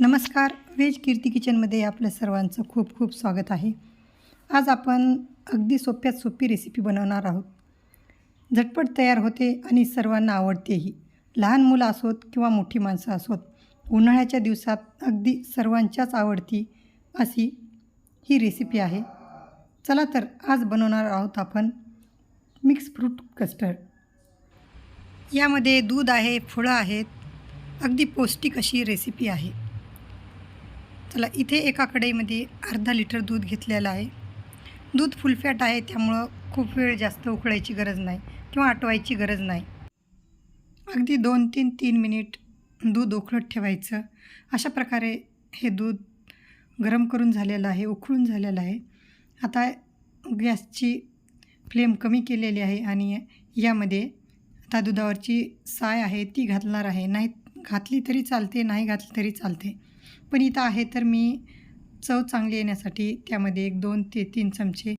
नमस्कार वेज कीर्ती किचनमध्ये आपल्या सर्वांचं खूप खूप स्वागत आहे. आज आपण अगदी सोप्यात सोपी रेसिपी बनवणार आहोत. झटपट तयार होते आणि सर्वांना आवडतेही. लहान मुलं असोत किंवा मोठी माणसं असोत उन्हाळ्याच्या दिवसात अगदी सर्वांच्याच आवडती अशी ही रेसिपी आहे. चला तर आज बनवणार आहोत आपण मिक्स फ्रूट कस्टर्ड यामध्ये दूध आहे फळं आहेत. अगदी पौष्टिक अशी रेसिपी आहे. चला इथे एका कढईमध्ये अर्धा लिटर दूध घेतलेलं आहे. दूध फुलफॅट आहे त्यामुळं खूप वेळ जास्त उकळायची गरज नाही किंवा आटवायची गरज नाही. अगदी दोन तीन तीन मिनिट दूध उकळत ठेवायचं. अशा प्रकारे हे दूध गरम करून झालेलं आहे उकळून झालेलं आहे. आता गॅसची फ्लेम कमी केलेली आहे आणि यामध्ये आता दुधावरची साय आहे ती घालणार आहे. नाही घातली तरी चालते नाही घातली तरी चालते. पण इथं आहे तर मी चव चांगली येण्यासाठी त्यामध्ये एक दोन ते तीन चमचे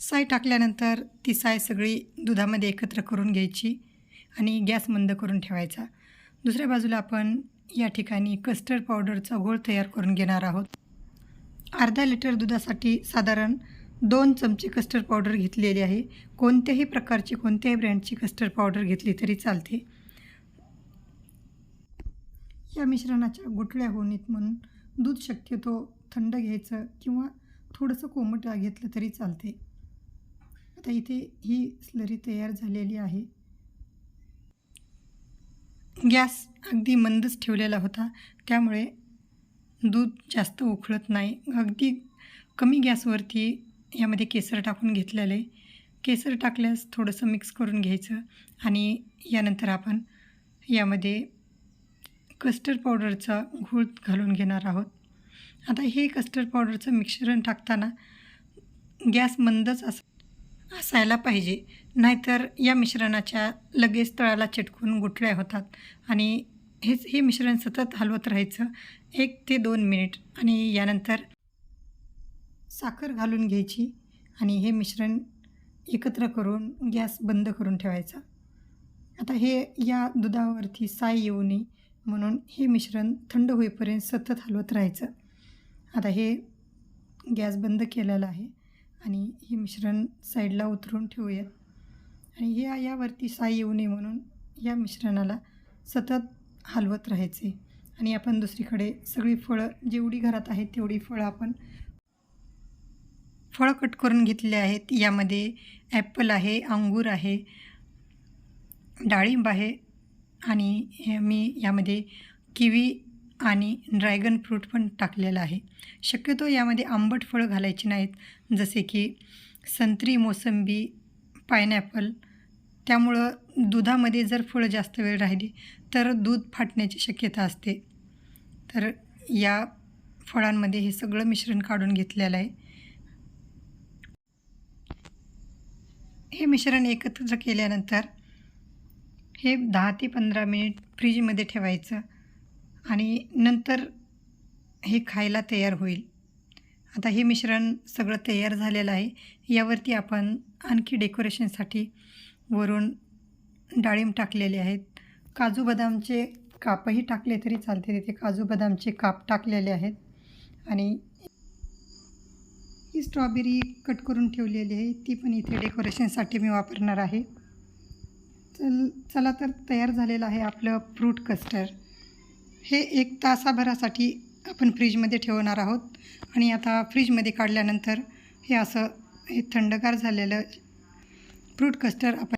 साय टाकल्यानंतर ती साय सगळी दुधामध्ये एकत्र करून घ्यायची आणि गॅस मंद करून ठेवायचा. दुसऱ्या बाजूला आपण या ठिकाणी कस्टर्ड पावडरचा घोळ तयार करून घेणार आहोत. अर्धा लिटर दुधासाठी साधारण दोन चमचे कस्टर्ड पावडर घेतलेली आहे. कोणत्याही प्रकारची कोणत्याही ब्रँडची कस्टर्ड पावडर घेतली तरी चालते. या मिश्रणाच्या गुठळ्या होऊ नयेत म्हणून दूध शक्यतो थंड घ्यायचं किंवा थोडंसं कोमट घेतलं तरी चालते. आता इथे ही स्लरी तयार झालेली आहे. गॅस अगदी मंदच ठेवलेला होता. त्यामुळे दूध जास्त उकळत नाही. अगदी कमी गॅसवरती यामध्ये केसर टाकून घेतलेलं. आहे केसर टाकल्यास थोडंसं मिक्स करून घ्यायचं आणि यानंतर आपण यामध्ये कस्टर्ड पावडरचा घोळ घालून घेणार आहोत. आता हे कस्टर्ड पावडरचं मिश्रण टाकताना गॅस मंदच अस असायला पाहिजे. नाहीतर या मिश्रणाच्या लगेच तळाला चिटकून गुठळ्या होतात. आणि हेच हे मिश्रण सतत हलवत राहायचं एक ते दोन मिनिट. आणि यानंतर साखर घालून घ्यायची आणि हे मिश्रण एकत्र करून गॅस बंद करून ठेवायचा. आता हे या दुधावरती साय येऊ नये. म्हणून हे मिश्रण थंड होईपर्यंत सतत हलवत राहायचं. आता हे गॅस बंद केलेलं आहे आणि हे मिश्रण साईडला उतरून ठेवूयात. आणि हे यावरती साय येऊ नये म्हणून या मिश्रणाला सतत हलवत राहायचे. आणि आपण दुसरीकडे सगळी फळं जेवढी घरात आहेत तेवढी फळं आपण फळं कट करून घेतले आहेत. यामध्ये ॲपल आहे अंगूर आहे डाळिंब आहे आणि मी यामध्ये किवी आणि ड्रॅगन फ्रूट पण टाकलेलं आहे. शक्यतो यामध्ये आंबट फळं घालायची नाहीत जसे की संत्री मोसंबी पायनॅपल. त्यामुळं दुधामध्ये जर फळं जास्त वेळ राहिली तर दूध फाटण्याची शक्यता असते. तर या फळांमध्ये हे सगळं मिश्रण काढून घेतलेलं आहे. हे मिश्रण एकत्र केल्यानंतर हे दहा ते पंधरा मिनिट फ्रीजमध्ये ठेवायचं आणि नंतर हे खायला तयार होईल. आता हे मिश्रण सगळं तयार झालेलं आहे. यावरती आपण आणखी डेकोरेशनसाठी वरून डाळिंब टाकलेले आहेत. काजू बदामचे कापही टाकले तरी चालते. तिथे काजू बदामचे काप टाकलेले आहेत. आणि ही स्ट्रॉबेरी कट करून ठेवलेली आहे. ती पण इथे डेकोरेशनसाठी मी वापरणार आहे. चल चला तर तयार झालेलं आहे आपलं फ्रूट कस्टर हे एक तासाभरासाठी आपण फ्रीजमध्ये ठेवणार आहोत. आणि आता फ्रीजमध्ये काढल्यानंतर हे असं हे थंडगार झालेलं फ्रूट कस्टर आपण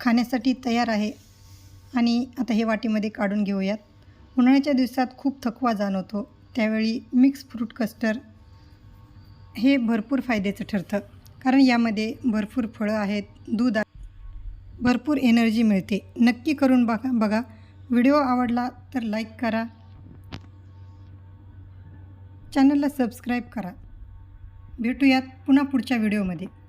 खाण्यासाठी तयार आहे. आणि आता हे वाटीमध्ये काढून घेऊयात. उन्हाळ्याच्या दिवसात खूप थकवा जाणवतो. त्यावेळी मिक्स फ्रूट कस्टर हे भरपूर फायद्याचं ठरतं. कारण यामध्ये भरपूर फळं आहेत दूध भरपूर एनर्जी मिळते. नक्की करून बघा बघा. व्हिडिओ आवडला तर लाईक करा. चॅनलला सबस्क्राईब करा. भेटूयात पुन्हा पुढच्या व्हिडिओमध्ये.